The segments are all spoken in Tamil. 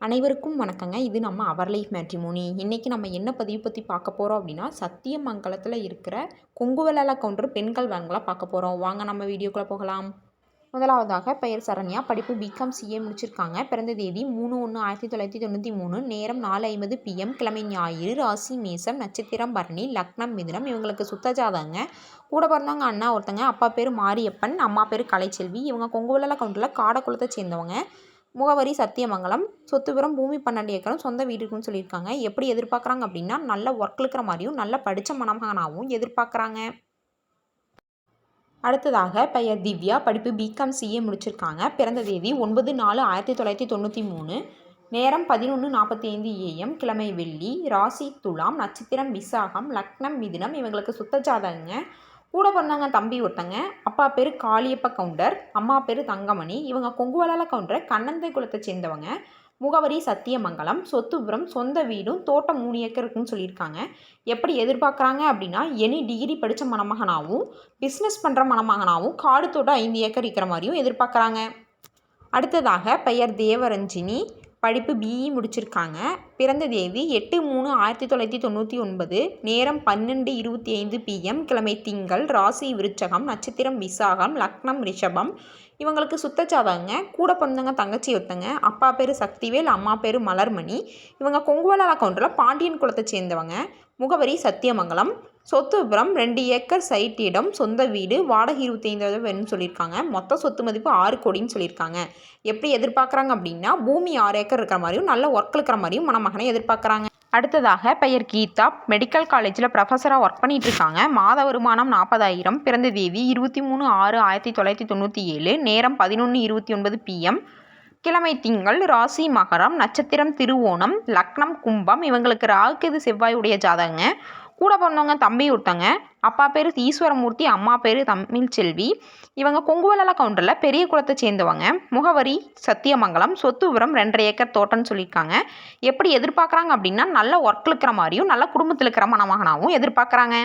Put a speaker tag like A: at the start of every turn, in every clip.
A: அனைவருக்கும் வணக்கங்க. இது நம்ம அவர் லைஃப் மேட்ரிமோனி இன்றைக்கி நம்ம என்ன பதிவு பற்றி பார்க்க போகிறோம் அப்படின்னா சத்தியமங்கலத்தில் இருக்கிற கொங்குவலால கவுண்டர் பெண்கள் வேன்களை பார்க்க போகிறோம் வாங்க நம்ம வீடியோக்குள்ளே போகலாம். முதலாவதாக பெயர் சரண்யா. படிப்பு பிகாம் சிஏ முடிச்சிருக்காங்க. பிறந்த தேதி மூணு ஒன்று ஆயிரத்தி தொள்ளாயிரத்தி தொண்ணூற்றி மூணு. நேரம் நாலு ஐம்பது பிஎம் கிழமை ஞாயிறு. ராசி மேசம் நட்சத்திரம் பரணி லக்னம் மிதுனம். இவங்களுக்கு சுத்தஜாதாங்க கூட பிறந்தவங்க அண்ணா ஒருத்தங்க. அப்பா பேர் மாரியப்பன். அம்மா பேர் கலைச்செல்வி. இவங்க கொங்குவலால கவுண்டரில் காடக்குளத்தை சேர்ந்தவங்க. முகவரி சத்தியமங்கலம் சொத்துபுரம் பூமி பன்னெண்டு ஏக்கரும் சொந்த வீடு இருக்குன்னு சொல்லியிருக்காங்க. எப்படி எதிர்பார்க்குறாங்க அப்படின்னா நல்ல ஒர்க் இருக்கிற மாதிரியும் நல்ல படித்த மணமகனாகவும் எதிர்பார்க்குறாங்க. அடுத்ததாக பெயர் திவ்யா. படிப்பு பிகாம் சிஏ முடிச்சிருக்காங்க. பிறந்த தேதி ஒன்பது நாலு ஆயிரத்தி தொள்ளாயிரத்தி தொண்ணூற்றி மூணு. நேரம் பதினொன்று நாற்பத்தி ஐந்து ஏஎம் கிழமை வெள்ளி. ராசி துலாம் நட்சத்திரம் விசாகம் லக்னம் மிதுனம். இவங்களுக்கு சுத்த ஜாதகங்க. கூட பிறந்தவங்க தம்பி ஒருத்தங்க அப்பா பேர் காளியப்ப கவுண்டர் அம்மா பேர் தங்கமணி. இவங்க கொங்குவலால கவுண்டர் கண்ணந்தை குலத்தை சேர்ந்தவங்க. முகவரி சத்தியமங்கலம் சொத்துபுரம் சொந்த வீடும் தோட்டம் மூணு ஏக்கர் இருக்குன்னு சொல்லியிருக்காங்க. எப்படி எதிர்பார்க்குறாங்க அப்படின்னா எனி டிகிரி படித்த மணமகனாகவும் பிஸ்னஸ் பண்ணுற மணமகனாகவும் காடு தோட்டம் ஐந்து ஏக்கர் இருக்கிற மாதிரியும் எதிர்பார்க்குறாங்க. அடுத்ததாக பெயர் தேவரஞ்சினி படிப்பு பிஇ முடிச்சிருக்காங்க. பிறந்த தேதி எட்டு மூணு ஆயிரத்தி தொள்ளாயிரத்தி தொண்ணூற்றி ஒன்பது. நேரம் பன்னெண்டு இருபத்தி ஐந்து பிஎம் கிழமை திங்கள் ராசி விருச்சகம் நட்சத்திரம் விசாகம் லக்னம் ரிஷபம். இவங்களுக்கு சுத்த கூட பிறந்தவங்க தங்கச்சி ஒருத்தங்க. அப்பா பேர் சக்திவேல் அம்மா பேர் மலர்மணி. இவங்க கொங்குவலால கவுண்டரில் பாண்டியன் குளத்தை சேர்ந்தவங்க. முகவரி சத்தியமங்கலம். சொத்துபுரம் ரெண்டு ஏக்கர் சைட் இடம் சொந்த வீடு வாடகை இருபத்தைந்தாவது வேணும்னு சொல்லியிருக்காங்க. மொத்த சொத்து மதிப்பு ஆறு கோடின்னு சொல்லியிருக்காங்க. எப்படி எதிர்பார்க்குறாங்க அப்படின்னா பூமி ஆறு ஏக்கர் இருக்கிற மாதிரியும் நல்ல ஒர்க் இருக்கிற மாதிரியும் மணமகனை எதிர்பார்க்குறாங்க. அடுத்ததாக பெயர் கீதா. மெடிக்கல் காலேஜில் ப்ரொஃபஸராக ஒர்க் பண்ணிட்டு இருக்காங்க. மாத வருமானம் நாற்பதாயிரம் பிறந்த தேதி இருபத்தி மூணு ஆறு ஆயிரத்தி தொள்ளாயிரத்தி தொண்ணூற்றி ஏழு நேரம் பதினொன்று இருபத்தி ஒன்பது பிஎம் கிழமை திங்கள் ராசி மகரம் நட்சத்திரம் திருவோணம் லக்னம் கும்பம் இவங்களுக்கு ராகுகேது செவ்வாயுடைய ஜாதகங்க. கூட பிறந்தவங்க தம்பி ஒருத்தங்க. அப்பா பேர் ஈஸ்வரமூர்த்தி அம்மா பேர் தமிழ் செல்வி இவங்க கொங்குவலால கவுண்டரில் பெரிய குளத்தை சேர்ந்தவங்க. முகவரி சத்தியமங்கலம் சொத்து விவரம் ரெண்டரை ஏக்கர் தோட்டம்னு சொல்லியிருக்காங்க. எப்படி எதிர்பார்க்குறாங்க அப்படின்னா நல்ல ஒர்க்கில் இருக்கிற மாதிரியும் நல்ல குடும்பத்தில் இருக்கிற மணமகனாகவும் எதிர்பார்க்குறாங்க.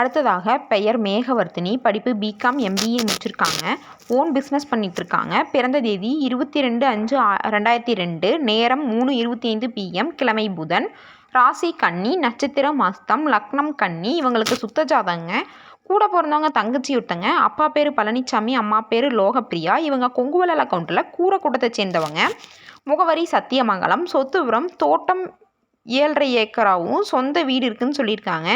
A: அடுத்ததாக பெயர் மேகவர்த்தினி. படிப்பு பிகாம் எம்பிஏ முடிச்சிருக்காங்க. ஓன் பிஸ்னஸ் பண்ணிகிட்ருக்காங்க பிறந்த தேதி இருபத்தி ரெண்டு அஞ்சு ரெண்டாயிரத்தி ரெண்டு. நேரம் மூணு இருபத்தி ஐந்து பிஎம் கிழமை புதன். ராசி கன்னி நட்சத்திரம் அஸ்தம் லக்னம் கன்னி இவங்களுக்கு சுத்த ஜாதகங்க. கூட பிறந்தவங்க தங்கச்சி விட்டங்க அப்பா பேர் பழனிசாமி அம்மா பேர் லோகப்பிரியா இவங்க கொங்குவலல் அக்கௌண்ட்டில் கூரை கூட்டத்தை சேர்ந்தவங்க. முகவரி சத்தியமங்கலம் சொத்துபுரம் தோட்டம் ஏழரை ஏக்கராகவும் சொந்த வீடு இருக்குதுன்னு சொல்லியிருக்காங்க.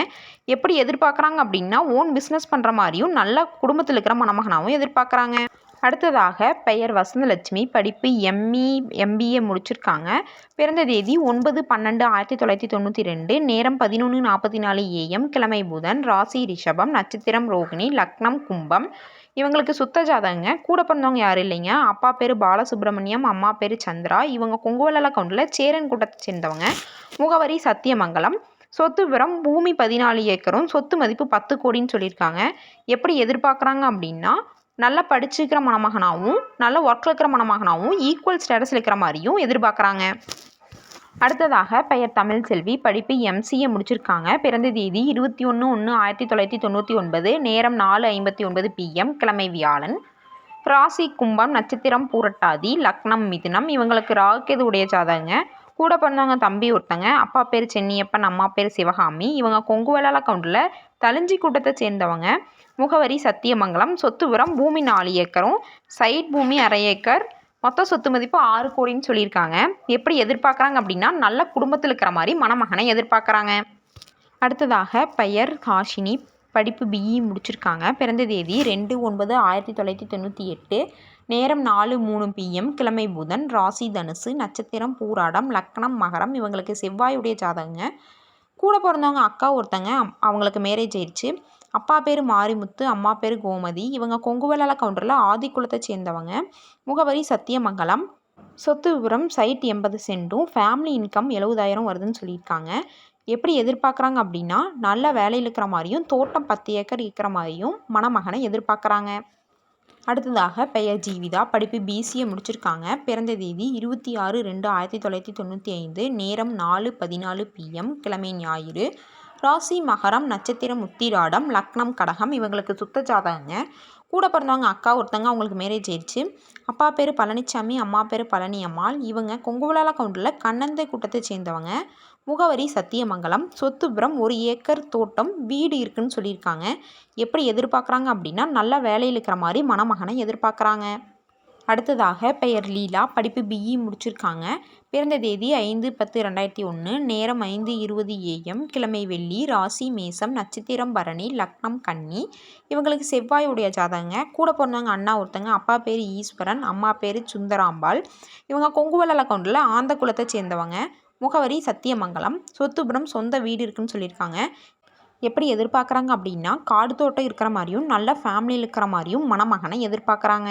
A: எப்படி எதிர்பார்க்குறாங்க அப்படின்னா ஓன் பிஸ்னஸ் பண்ணுற மாதிரியும் நல்ல குடும்பத்தில் இருக்கிற மணமகனாகவும் எதிர்பார்க்குறாங்க. அடுத்ததாக பெயர் வசந்தலட்சுமி படிப்பு எம்இ எம்பிஏ முடிச்சிருக்காங்க. பிறந்த தேதி ஒன்பது பன்னெண்டு ஆயிரத்தி தொள்ளாயிரத்தி தொண்ணூற்றி ரெண்டு நேரம் பதினொன்று நாற்பத்தி நாலு ஏஎம் கிழமை புதன் ராசி ரிஷபம் நட்சத்திரம் ரோகிணி லக்னம் கும்பம். இவங்களுக்கு சுத்த ஜாதகங்க. கூட பிறந்தவங்க யாரும் இல்லைங்க. அப்பா பேர் பாலசுப்ரமணியம் அம்மா பேர் சந்திரா. இவங்க கொங்குவலல கவுண்டில் சேரன் கூட்டத்தை சேர்ந்தவங்க. முகவரி சத்தியமங்கலம். சொத்து விவரம் பூமி பதினாலு ஏக்கரும் சொத்து மதிப்பு பத்து கோடின்னு சொல்லியிருக்காங்க. எப்படி எதிர்பார்க்குறாங்க அப்படின்னா நல்லா படிச்சுக்கிற மணமகனாகவும் நல்ல ஒர்க்கில் இருக்கிற மணமகனாகவும் ஈக்குவல் ஸ்டேட்டஸ் இருக்கிற மாதிரியும் எதிர்பார்க்குறாங்க. அடுத்ததாக பெயர் தமிழ் செல்வி படிப்பு எம்சிஏ முடிச்சிருக்காங்க. பிறந்த தேதி இருபத்தி ஒன்று ஒன்று ஆயிரத்தி தொள்ளாயிரத்தி தொண்ணூற்றி ஒன்பது நேரம் நாலு ஐம்பத்தி ஒன்பது பிஎம் கிழமை வியாழன். ராசி கும்பம் நட்சத்திரம் பூரட்டாதி லக்னம் மிதுனம் இவங்களுக்கு ராகுக்கேது உடைய ஜாதகங்க. கூட பிறந்தவங்க தம்பி ஒருத்தங்க அப்பா பேர் சென்னியப்பன் அம்மா பேர் சிவகாமி. இவங்க கொங்குவலால கவுண்டில் தலிஞ்சி கூட்டத்தை சேர்ந்தவங்க. முகவரி சத்தியமங்கலம் சொத்து உரம் பூமி நாலு ஏக்கரும் சைட் பூமி அரை ஏக்கர் மொத்த சொத்து மதிப்பு ஆறு கோடின்னு சொல்லியிருக்காங்க. எப்படி எதிர்பார்க்குறாங்க அப்படின்னா நல்ல குடும்பத்தில் இருக்கிற மாதிரி மணமகனை எதிர்பார்க்குறாங்க. அடுத்ததாக பெயர் ஹாஷினி படிப்பு பிஇ முடிச்சிருக்காங்க. பிறந்த தேதி ரெண்டு ஒன்பது ஆயிரத்தி தொள்ளாயிரத்தி தொண்ணூற்றி எட்டு. நேரம் நாலு மூணு பிஎம் கிழமை புதன் ராசி தனுசு நட்சத்திரம் பூராடம் லக்னம் மகரம் இவங்களுக்கு செவ்வாயுடைய ஜாதகங்க. கூட பிறந்தவங்க அக்கா ஒருத்தங்க அவங்களுக்கு மேரேஜ் ஆயிடுச்சு அப்பா பேர் மாரிமுத்து அம்மா பேர் கோமதி. இவங்க கொங்குவலால கவுண்டரில் ஆதிக்குளத்தை சேர்ந்தவங்க. முகவரி சத்தியமங்கலம் சொத்து விவரம் சைட் எண்பது சென்டும் ஃபேமிலி இன்கம் எழுபதாயிரம் வருதுன்னு சொல்லியிருக்காங்க. எப்படி எதிர்பார்க்குறாங்க அப்படின்னா நல்ல வேலையில் இருக்கிற மாதிரியும் தோட்டம் பத்து ஏக்கர் இருக்கிற மாதிரியும் மணமகனை எதிர்பார்க்குறாங்க. அடுத்ததாக பெயர் ஜீவிதா படிப்பு பிசிஏ முடிச்சிருக்காங்க. பிறந்த தேதி இருபத்தி ஆறு ரெண்டு ஆயிரத்தி தொள்ளாயிரத்தி தொண்ணூற்றி ஐந்து நேரம் நாலு பதினாலு பிஎம் கிழமை ஞாயிறு. ராசி மகரம் நட்சத்திரம் உத்திராடம் லக்னம் கடகம் இவங்களுக்கு சுத்த ஜாதகங்க. கூட பிறந்தவங்க அக்கா ஒருத்தங்க அவங்களுக்கு மேரேஜ் ஆயிடுச்சு. அப்பா பேர் பழனிச்சாமி அம்மா பேர் பழனி அம்மாள் இவங்க கொங்குவலால கவுண்டரில் கண்ணந்தை கூட்டத்தை சேர்ந்தவங்க. முகவரி சத்தியமங்கலம் சொத்துபுரம் ஒரு ஏக்கர் தோட்டம் வீடு இருக்குன்னு சொல்லியிருக்காங்க. எப்படி எதிர்பார்க்குறாங்க அப்படின்னா நல்ல வேலையில் இருக்கிற மாதிரி மணமகனை எதிர்பார்க்குறாங்க. அடுத்ததாக பெயர் லீலா படிப்பு பிஇ முடிச்சிருக்காங்க. பிறந்த தேதி ஐந்து பத்து ரெண்டாயிரத்தி ஒன்று நேரம் ஐந்து இருபது ஏஎம் கிழமை வெள்ளி ராசி மேசம் நட்சத்திரம் பரணி லக்னம் கன்னி. இவங்களுக்கு செவ்வாயுடைய ஜாதகங்க. கூட பிறந்தவங்க அண்ணா ஒருத்தங்க அப்பா பேர் ஈஸ்வரன் அம்மா பேர் சுந்தராம்பாள். இவங்க கொங்குவலால் கவுண்டில் ஆந்த குலத்தை சேர்ந்தவங்க. முகவரி சத்தியமங்கலம் சொத்துபுரம் சொந்த வீடு இருக்குன்னு சொல்லியிருக்காங்க. எப்படி எதிர்பார்க்குறாங்க அப்படின்னா காடு தோட்டம் இருக்கிற மாதிரியும் நல்ல ஃபேமிலியில் இருக்கிற மாதிரியும் மணமகனை எதிர்பார்க்குறாங்க.